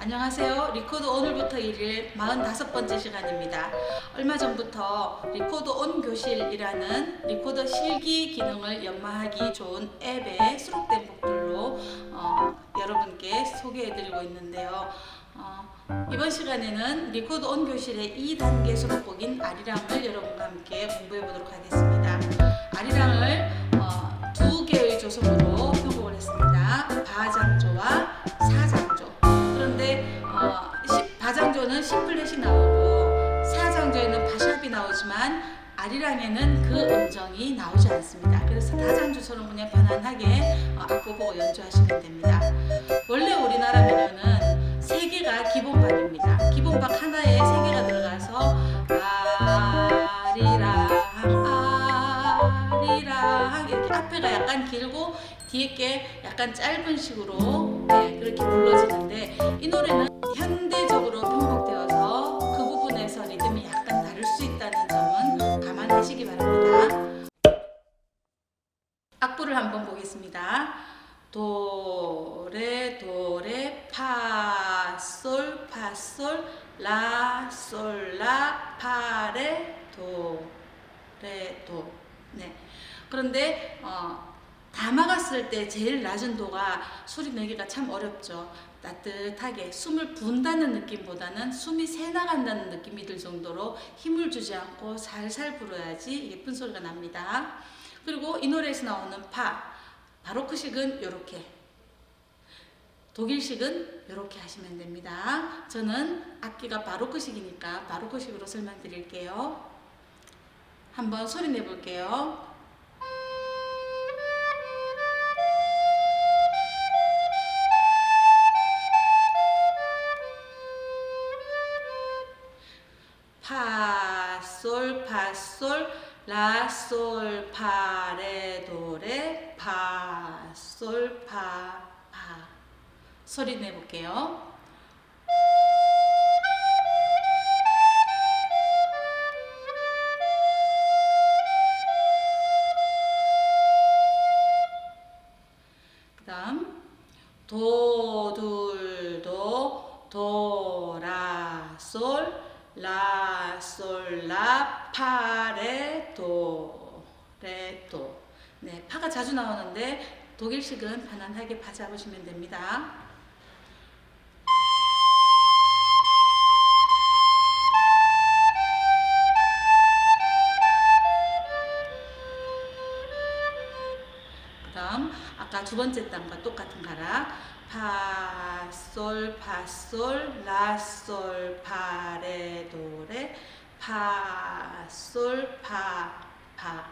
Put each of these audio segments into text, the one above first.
안녕하세요. 리코드 오늘부터 1일 45번째 시간입니다. 얼마 전부터 리코드 온 교실이라는 리코더 실기 기능을 연마하기 좋은 앱에 수록된 곡들로 어, 여러분께 소개해드리고 있는데요. 어, 이번 시간에는 리코드 온 교실의 2단계 수록곡인 아리랑을 여러분과 함께 공부해 보도록 하겠습니다. 아리랑을 어, 두 개의 조성으로 편곡을 했습니다. 바장 C플랫이 나오고 사장조에는 바샵이 나오지만 아리랑에는 그 음정이 나오지 않습니다. 그래서 다장조처럼 그냥 편안하게 어, 악보 보고 연주하시면 됩니다. 원래 우리나라 민요는 세 개가 기본박입니다. 기본박 하나에 세 개가 들어가서 아리랑 아리랑 이렇게 앞에가 약간 길고 뒤에 게 약간 짧은 식으로 네, 그렇게 불러지는데 이 노래는 파솔 라솔라 파레 도레 도. 네. 그런데 어, 다 막았을 때 제일 낮은 도가 소리 내기가 참 어렵죠. 따뜻하게 숨을 분다는 느낌보다는 숨이 새 나간다는 느낌이 들 정도로 힘을 주지 않고 살살 불어야지 예쁜 소리가 납니다. 그리고 이 노래에서 나오는 파, 바로크식은 이렇게, 독일식은 이렇게 하시면 됩니다. 저는 악기가 바로크식이니까 바로크식으로 설명드릴게요. 한번 소리 내볼게요. 파 솔 파 솔 라 솔 파 레 도 레 파 솔 파파 소리 내볼게요. 그 다음 도둘도 도라솔 라솔라 파레 도 레도 네 파가 자주 나오는데 독일식은 편안하게 파 잡으시면 됩니다. 아까 두 번째 단과 똑같은 가락. 파솔 파솔 라솔 파레 도레 파솔 파파.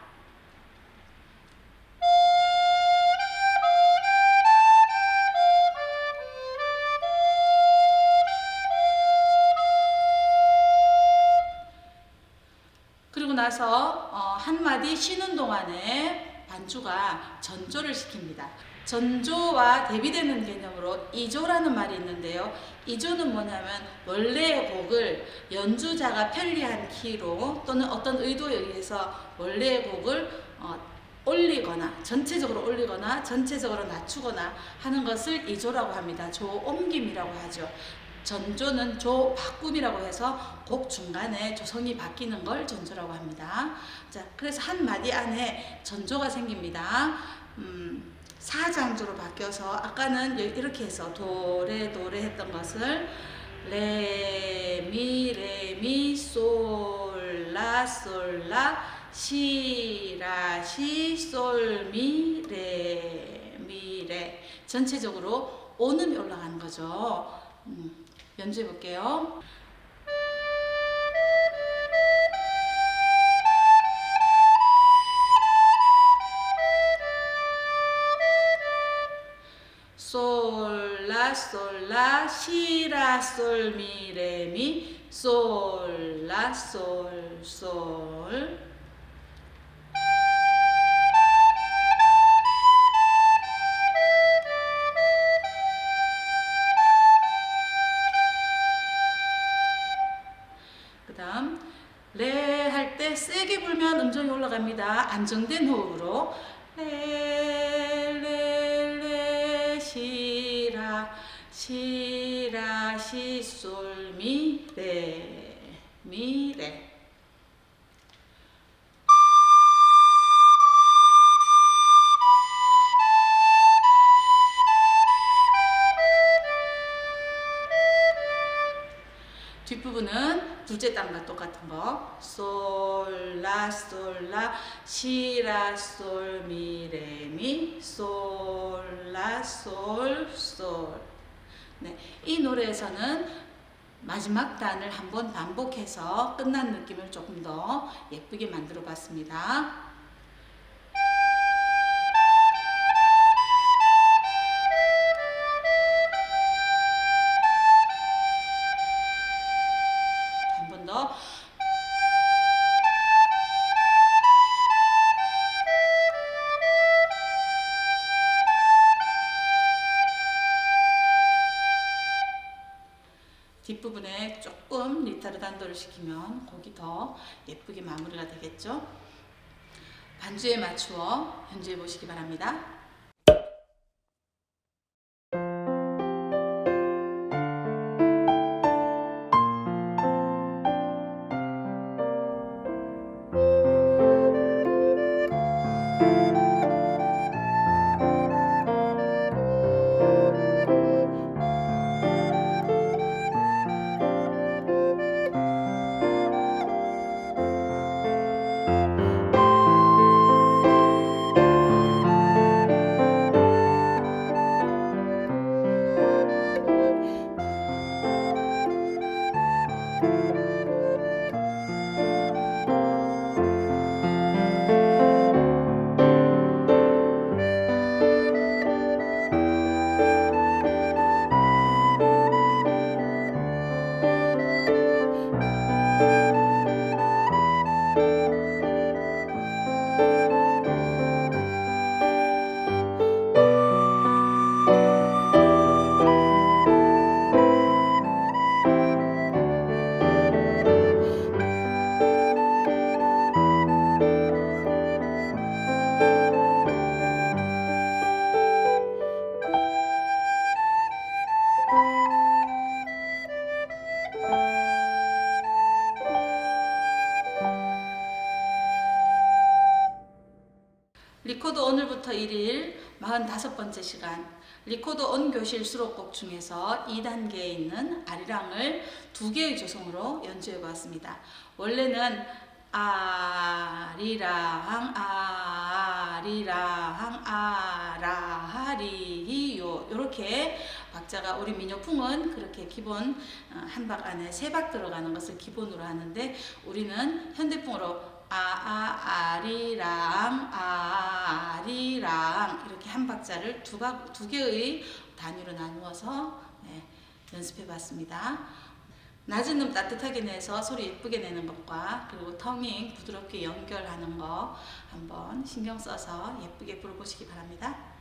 그리고 나서 어, 한 마디 쉬는 동안에 반주가 전조를 시킵니다. 전조와 대비되는 개념으로 이조라는 말이 있는데요. 이조는 뭐냐면 원래의 곡을 연주자가 편리한 키로 또는 어떤 의도에 의해서 원래의 곡을 어, 올리거나 전체적으로 올리거나 전체적으로 낮추거나 하는 것을 이조라고 합니다. 조옮김이라고 하죠. 전조는 조 바꿈이라고 해서 곡 중간에 조성이 바뀌는 걸 전조라고 합니다. 자, 그래서 한 마디 안에 전조가 생깁니다. 음, 사장조로 바뀌어서 아까는 여- 이렇게 해서 도레 도레 했던 것을 레미 레미 솔라 솔라 시라 시 솔미 레미 레 전체적으로 오음이 올라가는 거죠. 음, 연주해 볼게요. 솔라 솔라 시라 솔미 레미 솔라 솔솔 안정된 호흡으로. 레레레 시라 시라 시솔미 레미레. 둘째 단과 똑같은 거. 솔, 라, 솔, 라, 시, 라, 솔, 미, 레, 미, 솔, 라, 솔, 솔. 네, 이 노래에서는 마지막 단을 한번 반복해서 끝난 느낌을 조금 더 예쁘게 만들어 봤습니다. 뒷부분에 조금 리타르 단도를 시키면 곡이 더 예쁘게 마무리가 되겠죠. 반주에 맞추어 연주해 보시기 바랍니다. 오늘부터 1일 45번째 시간 리코더 온 교실 수록곡 중에서 2단계에 있는 아리랑을 두 개의 조성으로 연주해 보았습니다. 원래는 아리랑 아리랑 아라하리요 이렇게 박자가 우리 민요풍은 그렇게 기본 어, 한박 안에 세 박 들어가는 것을 기본으로 하는데 우리는 현대풍으로 아아 아리랑 아리랑 이렇게 한 박자를 두, 박, 두 개의 단위로 나누어서 네, 연습해 봤습니다. 낮은 음 따뜻하게 내서 소리 예쁘게 내는 것과 그리고 터밍 부드럽게 연결하는 거 한번 신경 써서 예쁘게 불어보시기 바랍니다.